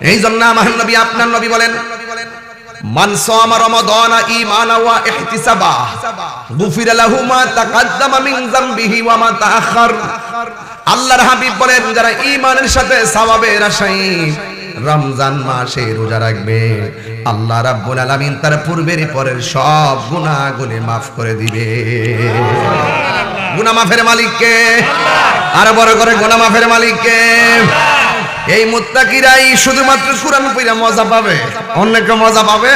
এই জন্য আমার নবী, আপনার নবী বলেন মা আল্লাহর হাবিব বলেন সাথে রোজা রাখবে, আল্লাহ রাব্বুল আলামিন তার পূর্বের পরের সব গুনাহগুলি মাফ করে দিবে। গুনাহ মাফের মালিককে, আর বড় করে গুনাহ মাফের মালিককে এই মুত্তাকিরাই শুধুমাত্র কোরআন পড়া মজা পাবে। অনেকে মজা পাবে?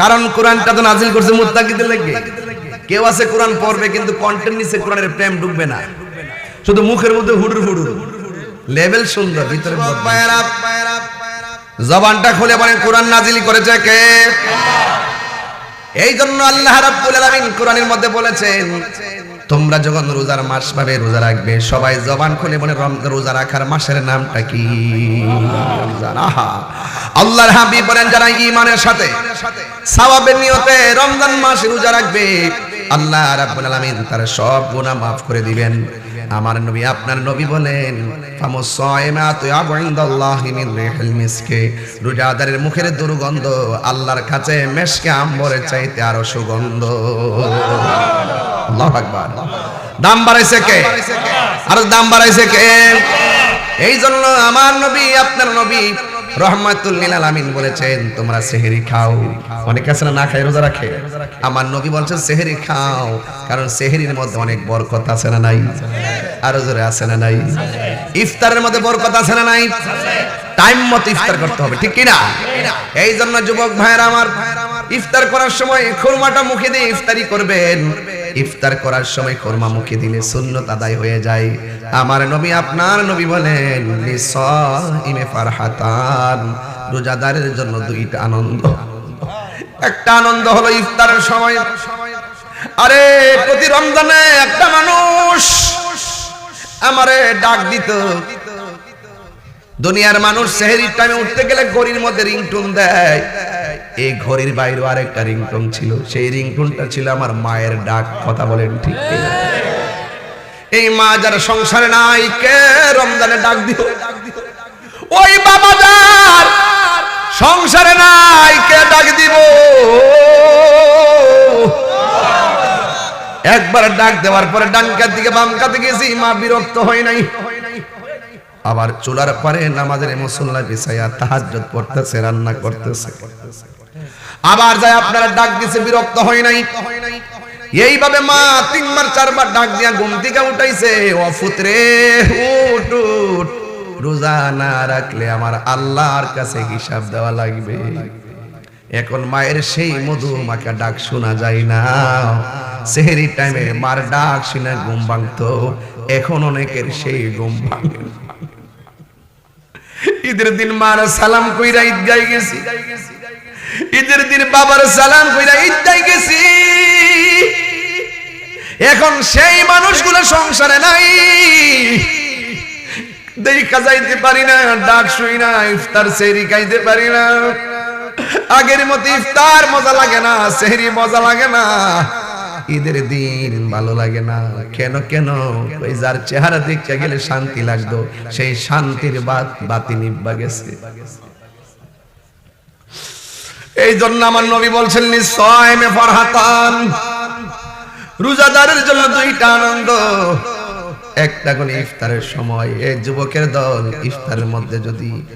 কারণ কোরআনটা তো নাজিল করছে মুত্তাকিদের লাগবে কেউ আছে কোরআন পড়বে কিন্তু কন্টেন্ট নিচে কোরআনের প্রেম ঢুকবে না। শুধু মুখের মধ্যে হুডুর হুডুর লেভেল সুন্দর, ভিতরে জবানটা খুলে বলেন, কোরআন নাজিল করেছে কে? এই জন্য আল্লাহ রাব্বুল আলামিন কোরআনের মধ্যে বলেছেন তোমরা যখন রোজার মাস পাবে, রোজা রাখবে। সবাই জবান খুলে বলে রোজা রাখার মাসের নামটা কি? আল্লাহর হাবি বলেন, যারা ইমানের সাথে সওয়াবের নিয়তে রমজান মাস রোজা রাখবে, আল্লাহ রাব্বুল আলামিন তার সব গুনাহ মাফ করে দিবেন। আমার নবী আপনার নবী বলেন রোজাদারের মুখের দুর্গন্ধ আল্লাহর কাছে মেশকে আম্বরের চাইতে আরও সুগন্ধ। দাম বাড়াইছে কে? আর দাম বাড়াইছে কে? এই জন্য আমার নবী, আপনার নবী রহমাতুল লিল আলামিন বলেছেন, তোমরা সেহরি খাও। অনেক আছে না না খায়, রোজা রাখে? আমার নবী বলছেন, সেহরি খাও। কারণ সেহরির মধ্যে অনেক বরকত আছে না নাই? আরও জোরে আছে না নাই? ইফতারের মধ্যে বরকত আছে না নাই? টাইম মতো ইফতার করতে হবে, ঠিক কিনা? এই জন্য যুবক ভাইয়েরা আমার, ইফতার করার সময় খুরমাটা মুখে দিয়ে ইফতারি করবেন। ইফতার করার সময় কোরমা মুখে দিলে সুন্নত আদায় হয়ে যায়। আমার নবী আপনার নবী বলেন, লিসাইমে ফারহাতান, রোজাদারের জন্য দুইটা আনন্দ। একটা আনন্দ হলো ইফতারের সময়। আরে, প্রতি রমজানে একটা মানুষ আমারে ডাক দিত। দুনিয়ার মানুষ সেহেরির টাইমে উঠতে গেলে গরির মধ্যে রিংটোন দেয়। এই ঘড়ির বাইরেও আরেকটা রিংটোন ছিল। সেই রিংটোনটা ছিল আমার মায়ের ডাক, কথা বলেন ঠিক এই মা যারা সংসারে নাই, কে রমজানে ডাক দিও ওই বাবা যার সংসারে নাই, কে ডাক দিব? একবার ডাক দেওয়ার পরে ডানকার দিকে বামকাতে গেছি, মা বিরক্ত হয় নাই। আবার চুলার পরে নামাজের মুসল্লা বিছাইয়া তাহাজ্জুদ পড়তেছে, রান্না করতেছে। আবার যায় আপনারা ডাক দিছে, বিরক্ত হয় নাই। এইভাবে মা তিনবার, চারবার ডাক দিয়া ঘুম থেকে উঠাইছে অফুতরে উঠ উঠ, রোজা না রাখলে আমার আল্লাহর কাছে হিসাব দেওয়া লাগবে। এখন মায়ের সেই মধু মাকে ডাক শোনা যায় না। সেহেরি টাইমে মার ডাক শুনে ঘুম ভাঙতো। এখন অনেকের সেই ঘুম ভাঙে ঈদের দিন মার সালাম কইরা ঈদগায় গেছি। ঈদের দিন বাবার সালাম কইরা ঈদগায় গেছি। এখন সেই মানুষগুলো সংসারে নাই। দেখা যাইতে পারি না, ডাক শুই না, ইফতার সেহরি খাইতে পারি না। আগের মতো ইফতার মজা লাগে না, সেহরি মজা লাগে না। ঈদের দিন ভালো লাগে না। কেন কেন? ওই যার চেহারা দেখতে গেলে শান্তি লাগতো। সেই শান্তির বাত বাতি নিব্বা গেছে। এই জন্য আমার নবী বলছেন নিশ্চয় ফরহাতান। রোজাদারের জন্য দুইটা আনন্দ। একটা কোন ইফতারের সময়। এই যুবকের দল ইফতারের মধ্যে যদি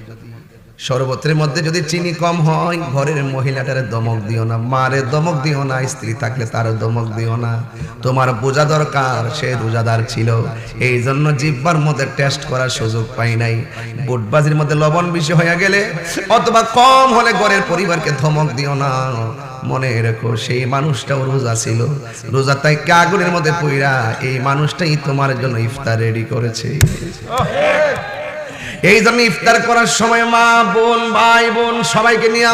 শরবতের মধ্যে যদি চিনি কম হয়, ঘরের মহিলাটারে দমক দিও না, মারে দমক দিও না, স্ত্রী থাকলে তারও দমক দিও না। তোমার বোঝা দরকার, সে রোজাদার ছিল। এই জন্য জিব্বার মধ্যে টেস্ট করার সুযোগ পাই নাই। বুটবাজির মধ্যে লবণ বেশি হয়ে গেলে অথবা কম হলে ঘরের পরিবারকে ধমক দিও না। মনে রেখো, সেই মানুষটাও রোজা ছিল। রোজা তাই আগুনের মধ্যে পইরা এই মানুষটাই তোমার জন্য ইফতার রেডি করেছে। এই জন্য ইফতার করার সময় মা, বোন, ভাই, বোন, সবাইকে নিয়ে।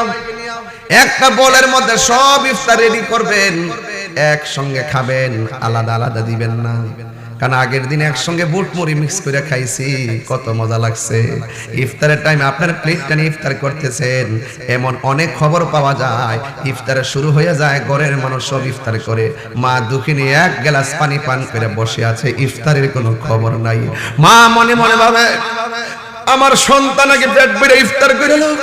একটা বোলের মধ্যে সব ইফতার রেডি করবেন। একসঙ্গে খাবেন, আলাদা আলাদা দিবেন না। কারণ আগের দিন একসঙ্গে বুট মুড়ি মিক্স করে খাইছি, কত মজা লাগছে। ইফতারের টাইম আপনার প্লেটটা নিয়ে ইফতার করতেছেন, এমন অনেক খবর পাওয়া যায়। ইফতারে শুরু হয়ে যায়, ঘরের মানুষ সব ইফতার করে। মা দুঃখিনী এক গ্লাস পানি পান করে বসে আছে, ইফতারের কোনো খবর নাই। মা মনে মনে ভাবে আমার সন্তান আগে পেট বেড়ে ইফতার করে লোক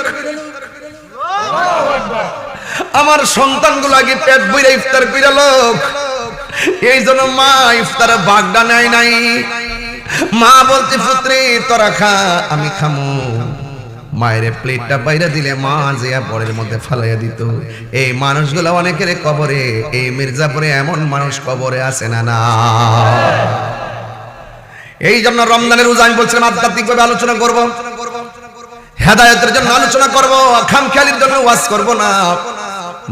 আমার সন্তানগুলো আগে পেট বইরে ইফতার করে লোক এই জন্য মা ইফতার বাগডা নেয় নাই। মা বলতে পুত্রে, তোরা খা, আমি খামু। মায়ের প্লেটটা বাইরে দিলে মা জিয়া পরের মধ্যে ফালাইয়া দিত। এই মানুষগুলো অনেকের কবরে, এই মির্জাপুরে এমন মানুষ কবরে আছে না না? এই জন্য রমজানের রোজা আমি বলছিলাম আধ্যাত্মিকভাবে আলোচনা করব। হেদায়তের জন্য আলোচনা করব, খামখেয়ালির জন্য ওয়াজ করব না।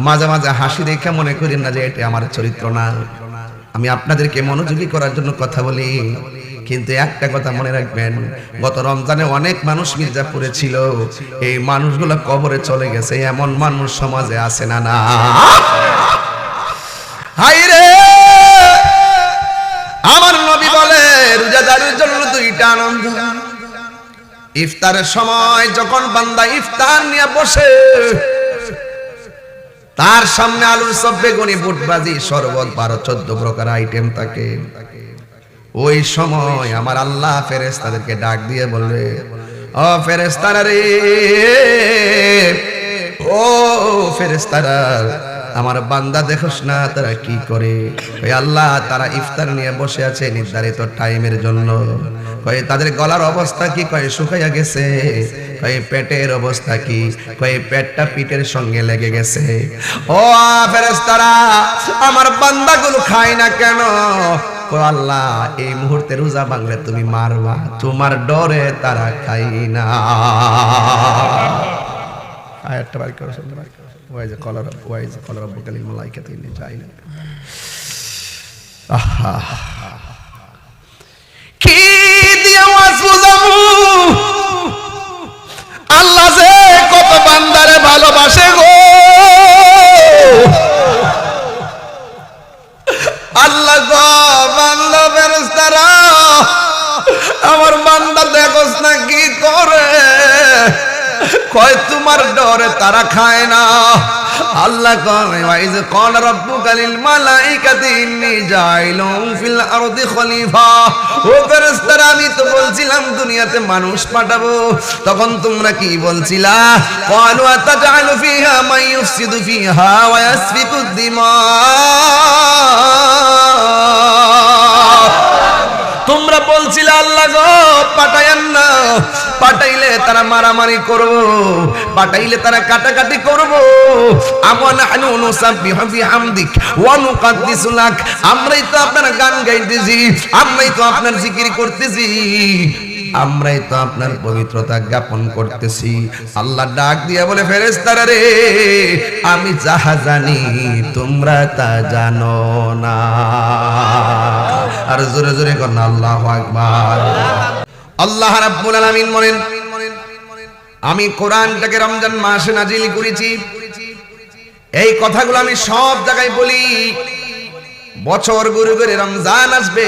মাঝে মাঝে হাসি দেখে মনে করি না যে এটা আমার চরিত্র না। আমি আপনাদেরকে মনোযোগী করার জন্য কথা বলি। কিন্তু একটা কথা মনে রাখবেন, গত রমজানে অনেক মানুষ মির্জাপুরে ছিল। এই মানুষগুলো কবরে চলে গেছে, এমন মানুষ সমাজে আছে না না? হাই রে দুইটা আনন্দ ইফতারের সময় যখন বান্দা ইফতার নিয়ে বসে, তার সামনে আলুর সব বেগুনি, বুটবাজি, শরবত, বারো চোদ্দ প্রকার আইটেম থাকে। ওই সময় আমার আল্লাহ ফেরেস্তাদেরকে ডাক দিয়ে বলবে ও ফেরেস্তারা রে, ও ফেরেস্তারা আমার বান্দা দেখোস না, তারা কি করে? আল্লাহ তারা ইফতার নিয়ে বসে আছে নির্ধারিত টাইমের জন্য। কয়ে, তাদের গলার অবস্থা কি? কয়ে, শুকাইয়া গেছে। কয়ে, পেটের অবস্থা কি? কয়ে, পেটটা পিঠের সঙ্গে লেগে গেছে। ও ফেরেস্তারা আমার বান্দাগুলো খায় না কেন? আল্লাহ, এই মুহূর্তে রোজা ভাঙলে তুমি মারবা, তোমার ডরে তারা খাই না। আয়াতটা বার করো। শুনতে বার করো ওয়াই যে কলার ওয়াই যে কলার বকালিল মালাইকা তিনি যাই আহা কি দিয়ে ওয়াজ বুঝাবো আল্লাহ যে কত বান্দারে ভালোবাসে গো আল্লাহ গো বান্দা ফেরেশতারা আমার বান্দা দেখোস না কি করে কয়, তোমার ডরে তারা খায় না। আল্লাহ কয় ওয়াইজ কল রব্বুকা লিল মালাইকাতি ইন্নী জাইলুম ফিল আরদি খলিফা। ও ফেরেশতারা, আমি তো বলছিলাম দুনিয়াতে মানুষ পাঠাবো। তখন তোমরা কি বলছিলা? ক্বালু আতাজালু ফিহা মান ইউফসিদু ফিহা ওয়া ইয়াসফিকু দিমা। তোমরা বলছিলে, আল্লাহ গো, পাঠাইয়েন না। পাঠাইলে তারা মারামারি করব, পাঠাইলে তারা কাটাকাটি করব। আমন আনু নুসাব্বিহু বিহামদিক ওয়া নুকাদ্দিসু লাক। আমরাই তো আপনার গান গাইতেছি, আমরাই তো আপনার জিকির করতেছি, আমরাই তো আপনার পবিত্রতা জ্ঞাপন করতেছি। আল্লাহ ডাক দিয়া বলে, ফেরেশতারা রে, আমি যাহা জানি তোমরা তা জানো না। আর জোরে জোরে কর না, আল্লাহু আকবার। আল্লাহ রাব্বুল আলামিন বলেন, আমি কোরআনটাকে রমজান মাসে নাজিল করেছি। এই কথাগুলো আমি সব জায়গায় বলি। বছর গুরু করে রমজান আসবে।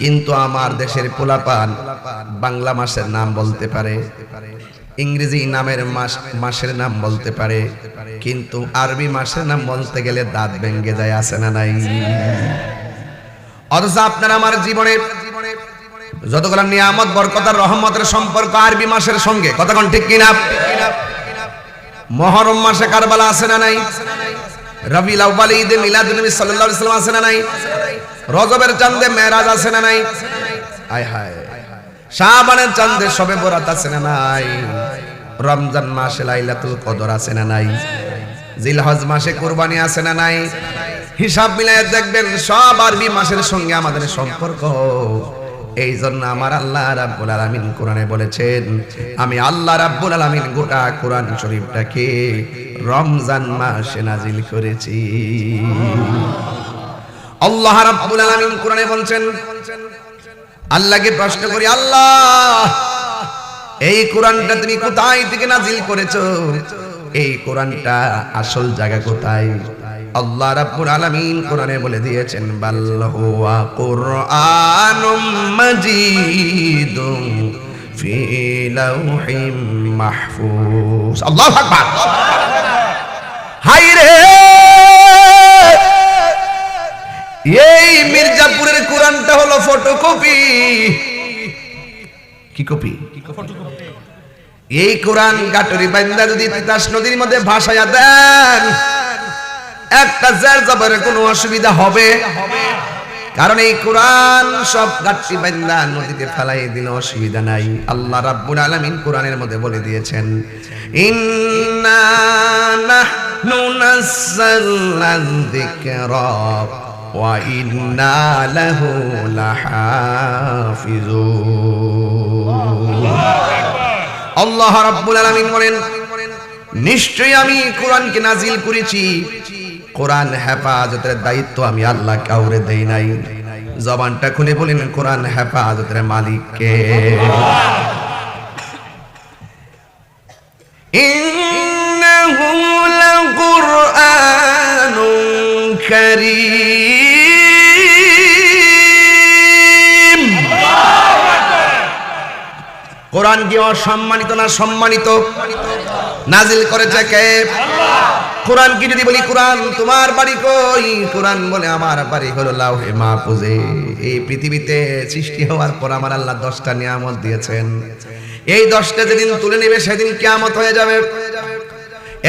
কিন্তু আমার দেশের পোলাপান বাংলা মাসের নাম বলতে পারে, ইংরেজি নামের মাস, মাসের নাম বলতে পারে, কিন্তু আরবি মাসের নাম বলতে গেলে দাঁত ভেঙ্গে যায়, আছে না নাই? অথচ আপনার আমার জীবনের যতগুলো নিয়ামত, বরকতার রহমতের সম্পর্ক আরবি মাসের সঙ্গে কতক্ষণ ঠিক কিনা? মহরম মাসে কারবালা আছে না নাই? আলাইহি সাল্লাম আছে না নাই? রজবের চাঁদে আছে না নাই? আয় হায়। সবে আছে না নাই? রমজান কদর আছে না নাই? জিলহজ মাসে কুরবানি আছে না নাই? হিসাব মিলাই দেখবেন সব আরবি মাসের সঙ্গে আমাদের সম্পর্ক। এই জন্য আমার আল্লাহ রাব্বুল আলামিন কোরআনে বলেছেন, আমি আল্লাহ রাব্বুল আলামিন গোটা কোরআন শরীফটাকে রমজান মাসে নাজিল করেছি। আল্লাহ রাব্বুল আলামিন কোরআনে বলছেন, আল্লাহকে প্রশ্ন করি, আল্লাহ, এই কোরআনটা তুমি কোথায় থেকে নাজিল করেছ? এই কোরআনটা আসল জায়গা কোথায়? আল্লাহ রাব্বুল আলামিন কোরআনে বলে দিয়েছেন, বাল হুয়া কুরআনুম মাজিদুম ফি লাউহিম মাহফুজ। আল্লাহু আকবার। হাই রে এই মির্জাপুরের কোরআনটা হলো ফটোকপি। কি কপি? এই কোরআন গাটরি বান্দা যদি তিতাস নদীর মধ্যে ভাসায়া দেন একটা জের জবরের কোনো অসুবিধা হবে? কারণ এই কোরআন সব গাটরি বান্দা নদীতে ফেলাই দিলে অসুবিধা নাই। আল্লাহ রাব্বুল আলামিন কোরআনের মধ্যে বলে দিয়েছেন, ইন্না নাহনু নাযালনা যিকরা ওয়া ইন্না লাহু লাহাফিজুন। আল্লাহ রাব্বুল আলামিন বলেন, নিশ্চয়ই আমি কোরআনকে নাজিল করেছি। কোরআন হেফাজতের দায়িত্ব আমি আল্লাহ কাউরে দেই নাই। জবানটা খুলে বলেন, কোরআন হেফাজতের মালিককে। ইন্নাহু কোরআন কি অসম্মানিত না সম্মানিত? নাজিল করেছে কে? কোরআন কি যদি বলি, কোরআন তোমার বাড়ি কই? কোরআন বলে, আমার বাড়ি হলো লাউহে মাহফুজে। এই পৃথিবীতে সৃষ্টি হওয়ার পর আমার আল্লাহ দশটা নিয়ামত দিয়েছেন। এই দশটা যেদিন তুলে নেবে, সেদিন কিয়ামত হয়ে যাবে।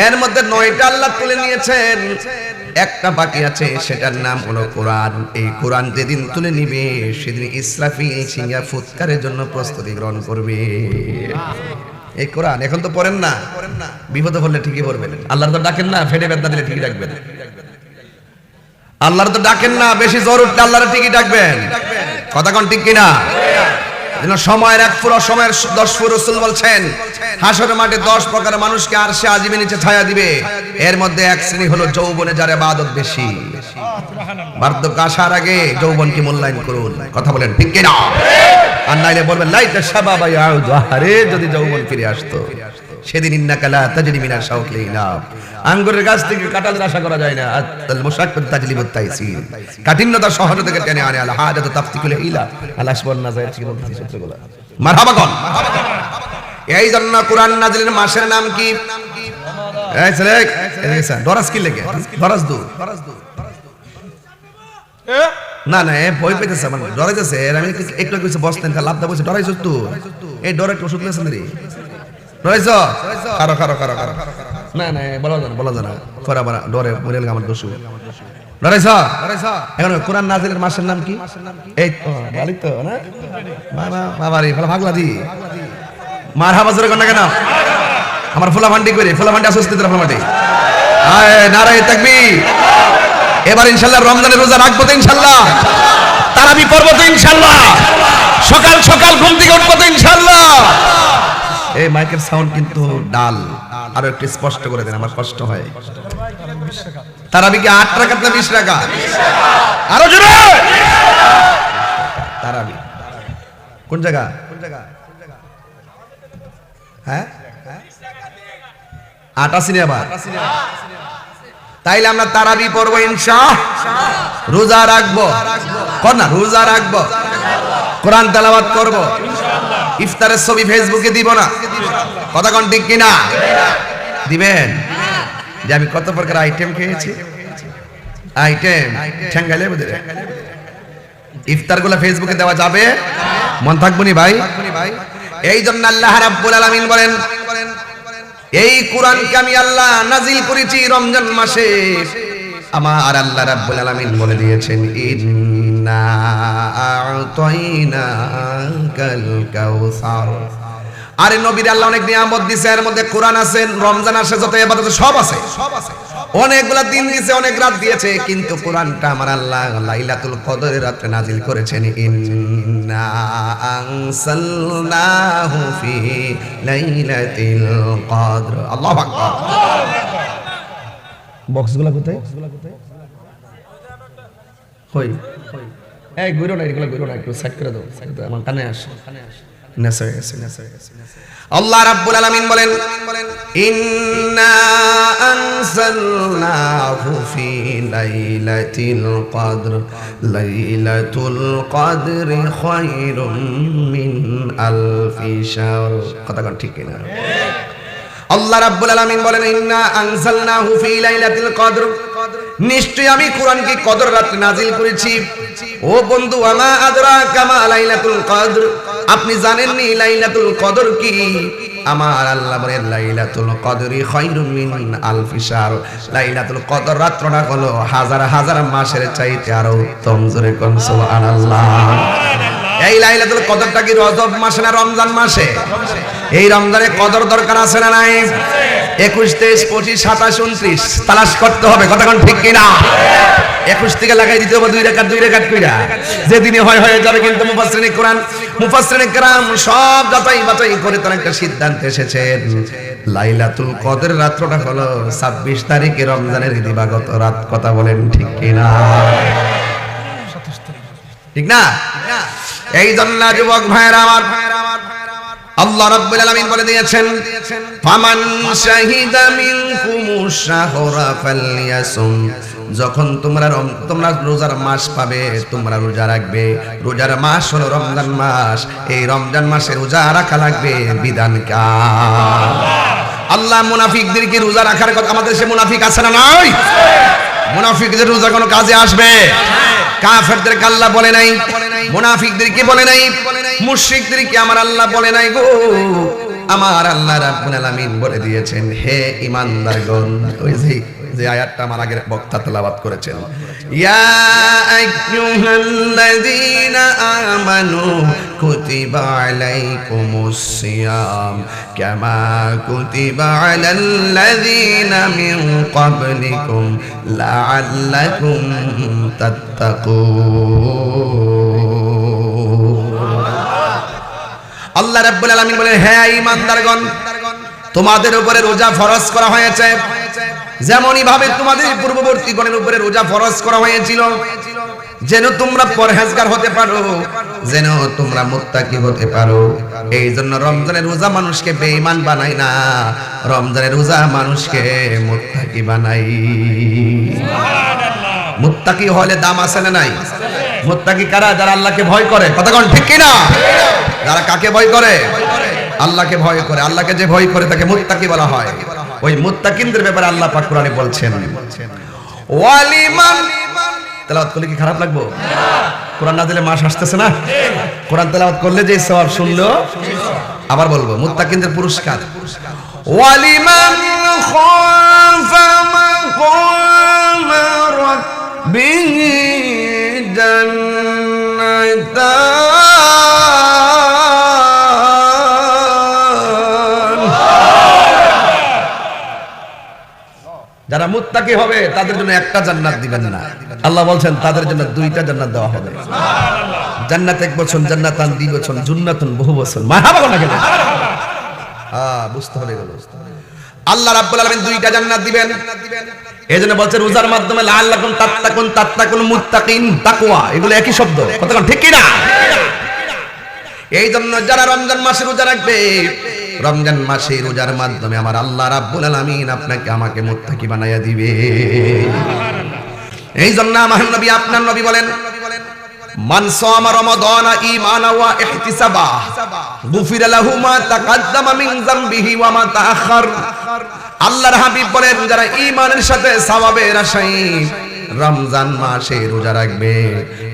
এর মধ্যে নয়টা আল্লাহ তুলে নিয়েছেন। একটা বাকি আছে, সেটার নাম হলো কোরআন। এই কোরআন যেদিন তুলে নিবে, সেদিন ইসরাফি সিঙ্গা ফুৎকারের জন্য প্রস্তুতি গ্রহণ করবে। এই কোরআন, এখন তো পড়েন না। বিপদে পড়লে ঠিকই পড়বেন। আল্লাহর তো ডাকেন না, ফেটে বেদনা দিলে ঠিকই ডাকবেন। আল্লাহর তো ডাকেন না, বেশি জ্বর উঠলে আল্লাহর ঠিকই ডাকবেন। কথা কোন ঠিক কিনা? সময়ের এক সময়ের দশ ফুর রসুল বলছেন হাসর মাঠে দশ প্রকার মানুষকে আর সে আজীবী নিচে ছায়া দিবে। এর মধ্যে এক শ্রেণি হলো যৌবনে যার বাদত বেশি। বার্ধক্য আসার আগে মূল্যায়ন করুন। কথা বলেন ঠিক কিনা? আর নাইলে বলবেন, লাইতে সাবাবা ইয়াউদু যদি যৌবন ফিরে আসতো। সেদিন ইন্নাকালা তাজরি ইলাব আঙ্গুরের গাছ থেকে কাঁঠালের আশা করা যায় না। আল তাইসির কাঠিন্যতা থেকে আনে আল তাফতিকুল ইলা আল কি সূত্রগুলো। মারহাবা এই জন্য কোরআন নাজিলের মাসের নাম কি? এই ছেলে স্যার দরাজ কি লেগে? দরাজ দু না না ভয় পেতেছে আমার, ডরাইতেছে। আমি একটু- কিছু বসতেন লাভ দা বসে ডরাইছ তো। এই ডর একটু ওষুধ লেছেন রে ডরাইছ? কারও কারও কারও কারও না না বলা জানা বলা জানা করা বানা ডরে মরে গেলে আমার দোষু ডরাইছ? এখন কোরআন নাজিলের মাসের নাম কি? এই তো ভালো তো, না? বাবা বাবা রে ভালো ভাগলা দি মার হাবাজরে কোন কেন? আমার ফুলা ভান্ডি করে ফুলা ভান্ডি আসতে দিতে ফুলা ভান্ডি আয়, নারায় তাকবীর। এবার ইনশাল্লাহ রমজানের রোজা রাখব তো ইনশাল্লাহ। তারাবি পড়ব তো ইনশাল্লাহ। সকাল সকাল ঘুম থেকে উঠবো তো ইনশাল্লাহ। এই মাইকের সাউন্ড কিন্তু ডাল। আরও একটু স্পষ্ট করে দেন, আমার কষ্ট হয়। তারাবি কি আট টাকা না বিশ টাকা আরও জোরে! তারাবি। কোন জায়গা? হ্যাঁ? আট আসিনি আবার? তাইলে আমরা তারাবি পড়ব ইনশা রোজা রাখব। না, রোজা রাখব। কোরআন তালাবাদ করব। ইফতারের ছবি ফেসবুকে দিব না। কথা কোন ঠিক কিনা? দিবেন? যে আমি কত প্রকার আইটেম খেয়েছি? আইটেম ঠ্যাঙ্গালে বুঝে ইফতারগুলা ফেসবুকে দেওয়া যাবে? মন থাকব নি ভাই? এই জন্য আল্লাহ রাব্বুল আলামিন বলেন এই কোরআনকে আমি আল্লাহ নাজিল করেছি রমজান মাসে। আমার আল্লাহ রাব্বুল আলামিন বলে দিয়েছেন, ইন্না আ'তাইনাকাল কাউসার। আরে নবীর আল্লাহ অনেক নিয়ামত দিছে, এর মধ্যে কোরআন আছে, রমজান আসে, যত ইবাদত সব আছে। অনেকগুলা দিন দিয়েছে অনেক রাত দিয়েছে, কিন্তু কোরআনটা আমার আল্লাহ লাইলাতুল কদরের রাতে নাজিল করেছেন, ইন্না আনসালনাহু ফি লাইলাতিল কদর আল্লাহু আকবার বক্সগুলো কোথায়? হই। এই গুরু না এগুলো গুরু না একটু সাইড করে দাও সাইড করে আমার কানে আসে। কানে হয়ে গেছে নেসা গেছে আল্লাহ রাব্বুল আলামিন বলেন, ইন্না আনসালনাহু ফি লাইলাতিল কদর। লাইলাতুল কদরি খায়রুম মিন আলফি শাহর কথা কোন ঠিক কিনা? আল্লাহ রাব্বুল আলামিন বলেন, ইন্না আনসালনাহু ফি লাইলাতিল কদর। নিশ্চয় আমি কোরআনকে কদর রাতে নাজিল করেছি। ও বন্ধু আমা আদরা কামা লাইলাতুল কদর? আপনি জানেননি লাইলাতুল কদর কি? আমার আল্লাহ বলেন, লাইলাতুল কদরি খায়রুম মিন আলফি শাহর লাইলাতুল কদর রাত্রটা হলো হাজার হাজার মাসের চাইতে আরও উত্তম, জোরে কোন সুবহানাল্লাহ। এই লাইলাতুল কদরটা কি রজব মাসে না রমজান মাসে? এই রমজানে কদর দরকার আছে না নাই? একুশ, তেইশ, পঁচিশ, সাতাশ, উনত্রিশ। তালাশ করতে হবে কতক্ষণ ঠিক কিনা? একুশ থেকে লাগাই দিতে হবে, দুই রেখাত দুই রেখাত কইরা। যেদিনে হয়, হয়ে যাবে কিন্তু মুফাসসিরিনে কোরআন মুফাসসিরিনে কেরাম সব যাচাই বাছাই করে তারা একটা সিদ্ধান্ত এসেছেন লাইলাতুল কদর রাত্রটা হলো 26 তারিখে রমজানের দিবাগত রাত, কথা বলেন ঠিক কিনা? ঠিক না? এই জন্য যুবক ভাইরা আমার, আল্লাহ রাব্বুল আলামিন বলে দিয়েছেন, ফামান শাহিদা মিনকুমুশ যখন তোমরা তোমরা রোজার মাস পাবে, তোমরা রোজা রাখবে। রোজার মাস হলো রমজান মাস। এই রমজান মাসে রোজা রাখা লাগবে বিধান আল্লাহ মুনাফিকদেরকে রোজা রাখার কথা, আমাদের সে মুনাফিক আছে না নয় মুনাফিকদের রোজা কোনো কাজে আসবে? কাফেরদের আল্লাহ বলে নাই। মুনাফিকদেরকে বলে নাই? মুশরিকদেরকে আমার আল্লাহ বলে নাই গো? আমার আল্লাহ রাব্বুল আলামিন বলে দিয়েছেন, হে ঈমানদারগণ, ওই যে যে আয়াতটা আমার আগের বক্তা তেলাওয়াত করেছেন, ইয়া আইয়ুহাল্লাযীনা আমানু কুতিবা আলাইকুমুস সিয়াম কামা কুতিবা আলাল্লাযীনা মিন ক্বাবলিকুম লাআল্লাকুম তাত্তাকুন. আল্লাহ রাব্বুল আলামিন বলেন হ্যাঁ ঈমানদারগণ, তোমাদের উপরে রোজা ফরজ করা হয়েছে। যেমনই ভাবে তোমাদের পূর্ববর্তী গণের উপরে রোজা ফরজ করা হয়েছিল, যেন তোমরা পরহেজগার হতে পারো, যেন তোমরা মুত্তাকি হতে পারো। এই জন্য রমজানের রোজা মানুষকে বেঈমান বানায় না রমজানের রোজা মানুষকে মুত্তাকি বানাই। মুত্তাকি হলে দাম আছে না নাই? মুত্তাকি কারা? যারা আল্লাহকে ভয় করে। কতক্ষণ ঠিক কিনা? যারা কাকে ভয় করে? আল্লাহকে ভয় করে। আল্লাহকে যে ভয় করে, তাকে মুত্তাকি বলা হয়। ওই মুত্তাকিনদের ব্যাপারে আল্লাহ পাক কোরআনে বলছেন। ওয়ালিমান তেলাওয়াত করলে কি খারাপ লাগবো? কোরআন না দিলে মাস আসতেছে না? কোরআন তেলাওয়াত করলে যে সওয়াব শুনলো, আবার বলব, মুত্তাকিনদের পুরস্কার। ওয়ালিমান খাফা মাকাম রাব্বিহি যারা মুত্তাকি হবে, তাদের জন্য একটা জান্নাত দিবেন না। আল্লাহ বলছেন, তাদের জন্য দুইটা জান্নাত দেওয়া হবে। জান্নাত এক বছর, জান্নাতান দুই বছর, জুন্নাতুন বহু বছর। মারহাবা কোন কেন? হ্যাঁ বুঝতে হবে এগুলো। আল্লাহ রাব্বুল আলামিন দুইটা জান্নাত দিবেন। এজন্য বলছে, রোজার মাধ্যমে লাআল্লাকুম তাত্তাকুন তাত্তাকুন মুত্তাকিন তাকওয়া। এগুলো একই শব্দ। কতক্ষণ ঠিক কি না এই জন্য যারা রমজান মাসে রোজা রাখবে, রমজান মাসে রোজার মাধ্যমে আমার আল্লাহ রাব্বুল আলামিন আপনাকে আমাকে মুত্তাকি বানাইয়া দিবে। এই জন্য আমার নবী, আপনার নবী বলেন মা রমজান মাসে রোজা রাখবে,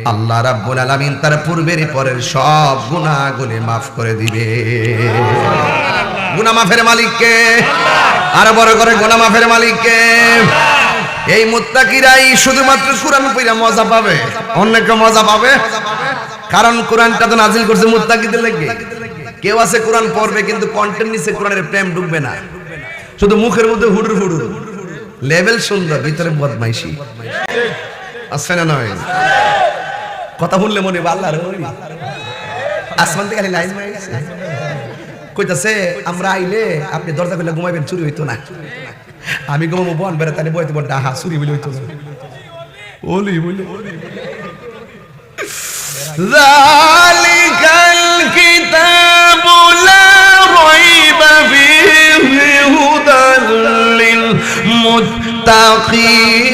আল্লাহ রাব্বুল আলামিন তার পূর্বের পরের সব গুনাহগুলি মাফ করে দিবে। গুনাহ মাফের মালিককে, আর বড় করে গুনাহ মাফের মালিককে। এই মুত্তাকিরাই শুধুমাত্র কোরআন পড়া মজা পাবে। অন্যকে মজা পাবে? কারণ কোরআনটা তো নাজিল করছে মুত্তাকিদের লাগবে কেউ আছে কোরআন পড়বে, কিন্তু কন্টেন্ট নিচে কোরআনের প্রেম ঢুকবে না। শুধু মুখের মধ্যে হুডুর হুডুর। লেভেল সুন্দর, ভিতরে বদমাইশি। আছে না নয় কথা বললে মনে আল্লাহর। আসমান থেকে লাইন মারিছে কইতাছে, আমরা আইলে আপনি দরজা খুলে ঘুমাইবেন, চুরি হইতো না। আমি গো মামু বন বেড়া তাহলে বইতে বড় ডাহা সুরি বলে হইতো। ওলি বলে জালিকাল কিতাবুলা রাইবা ফিহি হুদাল লিল মুত্তাকিন।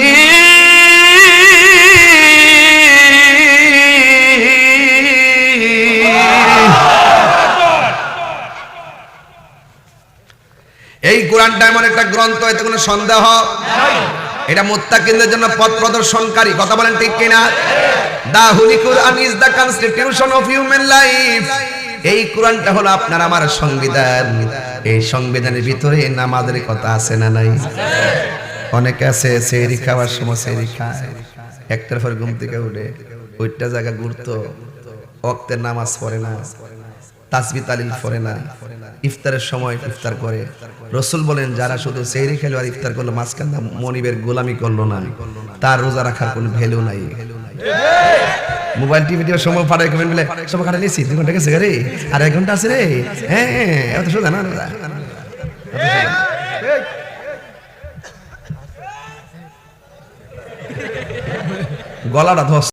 কোরআনটা এমন একটা গ্রন্থ, এতে কোনো সন্দেহ? এটা জন্য পথ প্রদর্শনকারী। কথা বলেন ঠিক কিনা? The Quran is the constitution of human life. এই কোরআনটা হলো আপনার আমার সংবিধান। এই সংবিধানের ভিতরে নামাজের কথা আছে না নাই? অনেকে আছে, সেহরি খাওয়ার সময় খায়। একটার পর ঘুম থেকে উঠে, ওইটা জায়গা ঘুরতো, অক্তের নামাজ পড়ে না, তাসবি তালিল পড়ে না। ইফতারের সময় ইফতার করে। রসুল বলেন, যারা শুধু সেহরি খেলো আর ইফতার করল, মাঝখান মনিবের গোলামি করল না। তার রোজা রাখার কোনো ভ্যালু নাই। মোবাইল টিভি টিভির সময় পাঠায়, কমেন্ট বলে সব কাটা নিয়েছি দুই ঘণ্টা গেছে রে আর এক ঘণ্টা আছে রে? হ্যাঁ হ্যাঁ এত সোজা না। গলাটা ধস।